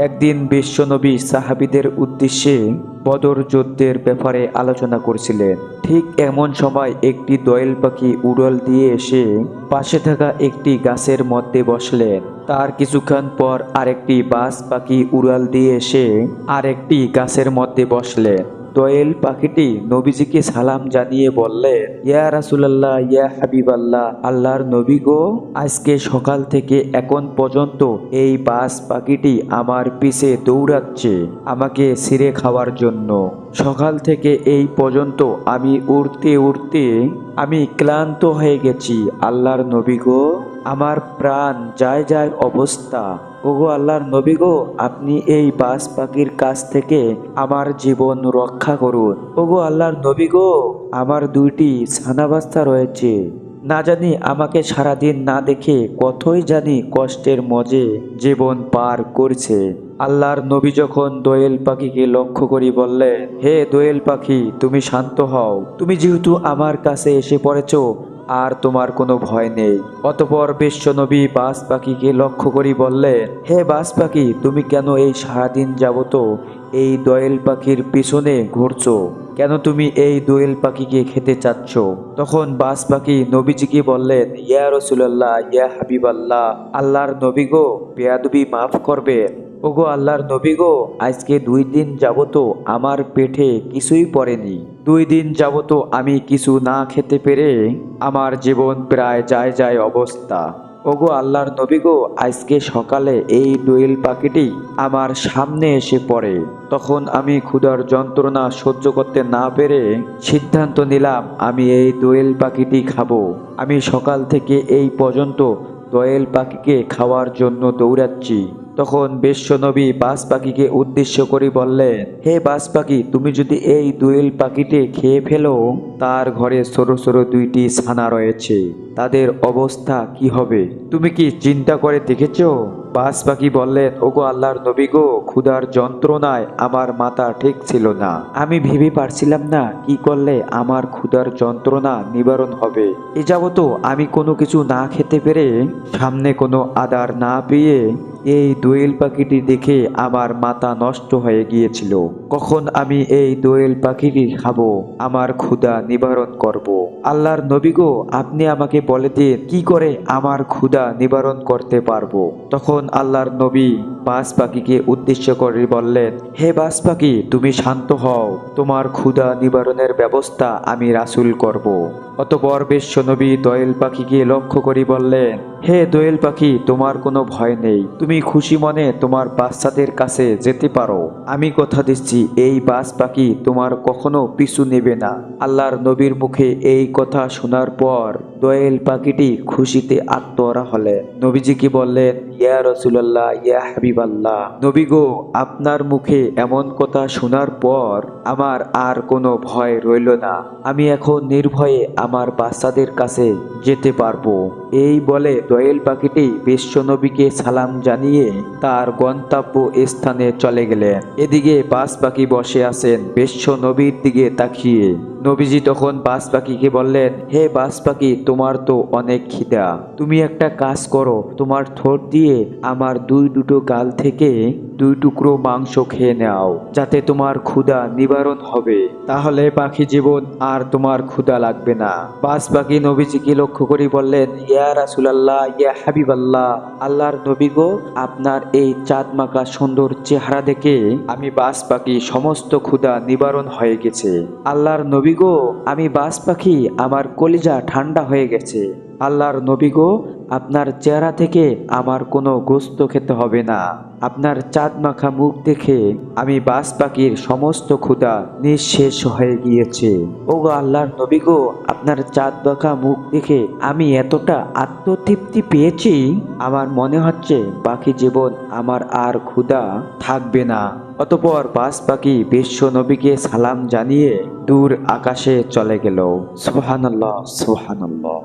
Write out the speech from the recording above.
একদিন বিশ্বনবী সাহাবিদের উদ্দেশ্যে বদর যুদ্ধের ব্যাপারে আলোচনা করছিলেন। ঠিক এমন সময় একটি দয়েল পাখি উড়াল দিয়ে এসে পাশে থাকা একটি গাছের মধ্যে বসলেন। তার কিছুক্ষণ পর আরেকটি বাস পাখি উড়াল দিয়ে এসে আরেকটি গাছের মধ্যে বসলেন। দোয়েল পাখিটি নবীজিকে সালাম জানিয়ে বললেন ইয়া রাসুলাল্লাহ, ইয়া হাবিবাল্লাহ, আল্লাহর নবী গো, আজকে সকাল থেকে এখন পর্যন্ত এই বাস পাখিটি আমার পিছে দৌড়াচ্ছে আমাকে ছিঁড়ে খাওয়ার জন্য। সকাল থেকে এই পর্যন্ত আমি উড়তে উড়তে আমি ক্লান্ত হয়ে গেছি, আল্লাহর নবী গো, আমার প্রাণ যায় যায় অবস্থা। ওগো আল্লাহর নবী গো, আপনি এই বাস পাখির কাছ থেকে আমার জীবন রক্ষা করুন। ওগো আল্লাহর নবী গো, আমার দুইটি ছানাবাস্তা রয়েছে। না জানি আমাকে সারাদিন না দেখে কতই জানি কষ্টের মজে জীবন পার করছে। আল্লাহর নবী যখন দোয়েল পাখিকে লক্ষ্য করি বললেন হে দোয়েল পাখি, তুমি শান্ত হও। তুমি যেহেতু আমার কাছে এসে পড়েছ আর তোমার কোনো ভয় নেই। অতপর বিশ্বনবী বাস পাখিকে লক্ষ্য করি বললেন হে বাস পাখি তুমি কেন এই সারাদিন যাবত এই দোয়েল পাখির পিছনে ঘুরছো? কেন তুমি এই দোয়েল পাখিকে খেতে চাচ্ছ? তখন বাস পাখি নবীজিকে বললেন ইয়া রসুলাল্লাহ, ইয়া হাবিবাল্লাহ, আল্লাহর নবী গো, বেয়াদবি মাফ করবে। ওগো আল্লাহর নবী গো, আজকে দুই দিন যাবত আমার পেটে কিছুই পড়েনি। দুই দিন যাবত আমি কিছু না খেতে পেরে আমার জীবন প্রায় যায় যায় অবস্থা। ওগো আল্লাহর নবী গো, আজকে সকালে এই দোয়েল পাখিটি আমার সামনে এসে পড়ে। তখন আমি ক্ষুধার যন্ত্রণা সহ্য করতে না পেরে সিদ্ধান্ত নিলাম, আমি এই দোয়েল পাখিটি খাব। আমি সকাল থেকে এই পর্যন্ত দোয়েল পাখিকে খাওয়ার জন্য দৌড়াচ্ছি। তখন বিশ্বনবী বাস পাখিকে উদ্দেশ্য করে বললেন, হে বাস পাখি তুমি যদি এই দোয়েল পাখিটি খেয়ে ফেলো, তার ঘরে সরু সরু দুইটি ছানা রয়েছে। তাদের অবস্থা কি হবে? তুমি কি চিন্তা করে দেখেছ? বাস পাখি বললেন, ওগো আল্লাহর নবী গো, ক্ষুধার যন্ত্রণায় আমার মাথা ঠিক ছিল না। আমি ভেবে পারছিলাম না কি করলে আমার ক্ষুধার যন্ত্রণা নিবারণ হবে। এ যাবত আমি কোনো কিছু না খেতে পেরে সামনে কোনো আদার না পেয়ে এই দোয়েল পাখিটি দেখে আমার মাথা নষ্ট হয়ে গিয়েছিল। কখন আমি এই দোয়েল পাখিটি খাব? আমার ক্ষুধা নিবারণ করব। আল্লাহর নবী গো, আপনি আমাকে বলে দিন, কি করে আমার ক্ষুধা নিবারণ করতে পারব তখন আল্লাহর নবী বাস পাখিকে উদ্দেশ্য করে বললেন, হে বাস পাখি তুমি শান্ত হও, তোমার ক্ষুধা নিবারণের ব্যবস্থা আমি রাসুল করব। অতপর বিশ্বনবী দয়েল পাখিকে লক্ষ্য করি বললেন হে দোয়েল পাখি, তোমার কোনো ভয় নেই। তুমি খুশি মনে তোমার বাচ্চাদের কাছে যেতে পারো। আমি কথা দিচ্ছি, এই বাস পাখি তোমার কখনো পিছু নেবে না। আল্লাহর নবীর মুখে এই কথা শোনার পর দোয়েল পাখিটি খুশিতে আত্মরা হলেন নবীজিকে বললেন? ইয়া রসুলাল্লাহ, ইয়া হাবিবাল্লাহ। নবী গো, আপনার মুখে এমন কথা শোনার পর আমার আর কোনো ভয় রইল না। আমি এখন নির্ভয়ে আমার বাচ্চাদের কাছে যেতে পারব। এই বলে দোয়েল পাখিটি বিশ্বনবীকে সালাম জানিয়ে তার গন্তব্য স্থানে চলে গেলেন। এদিকে বাস পাখি বসে আছেন বিশ্ব নবীর দিকে তাকিয়ে। নবীজি তখন বাস পাখিকে বললেন, হে বাস পাখি তোমার তো অনেক খিদা। তুমি একটা কাজ করো, তোমার ঠোঁট দিয়ে আমার দুই দুটো গাল থেকে দুই টুকরো মাংস খেয়ে নাও, যাতে তোমার ক্ষুধা নিবারণ হবে। তাহলে পাখি জীবন আর তোমার ক্ষুধা লাগবে না। বাস পাখি নবীজিকে লক্ষ্য করে বললেন, ইয়া রাসুলাল্লাহ, ইয়া হাবিবাল্লাহ, আল্লাহর নবী গো, আপনার এই চাঁদ মাকা সুন্দর চেহারা দেখে আমি বাস পাখি সমস্ত ক্ষুধা নিবারণ হয়ে গেছে। আল্লাহর নবী গো, আমি বাস পাখি আমার কলিজা ঠান্ডা হয়ে গেছে। আল্লাহর নবী গো আপনার চেহারা থেকে আমার কোনো গোস্ত খেতে হবে না। আপনার চাঁদ মাখা মুখ দেখে আমি বাস পাখির সমস্ত ক্ষুধা নিঃশেষ হয়ে গিয়েছে। ও আল্লাহর নবী গো, আপনার চাঁদ মাখা মুখ দেখে আমি এতটা আত্মতৃপ্তি পেয়েছি, আমার মনে হচ্ছে বাকি জীবন আমার আর ক্ষুধা থাকবে না। অতপর বাস পাখি বিশ্ব নবীকে সালাম জানিয়ে দূর আকাশে চলে গেল। সোহানাল্লাহ সোহানাল্লাহ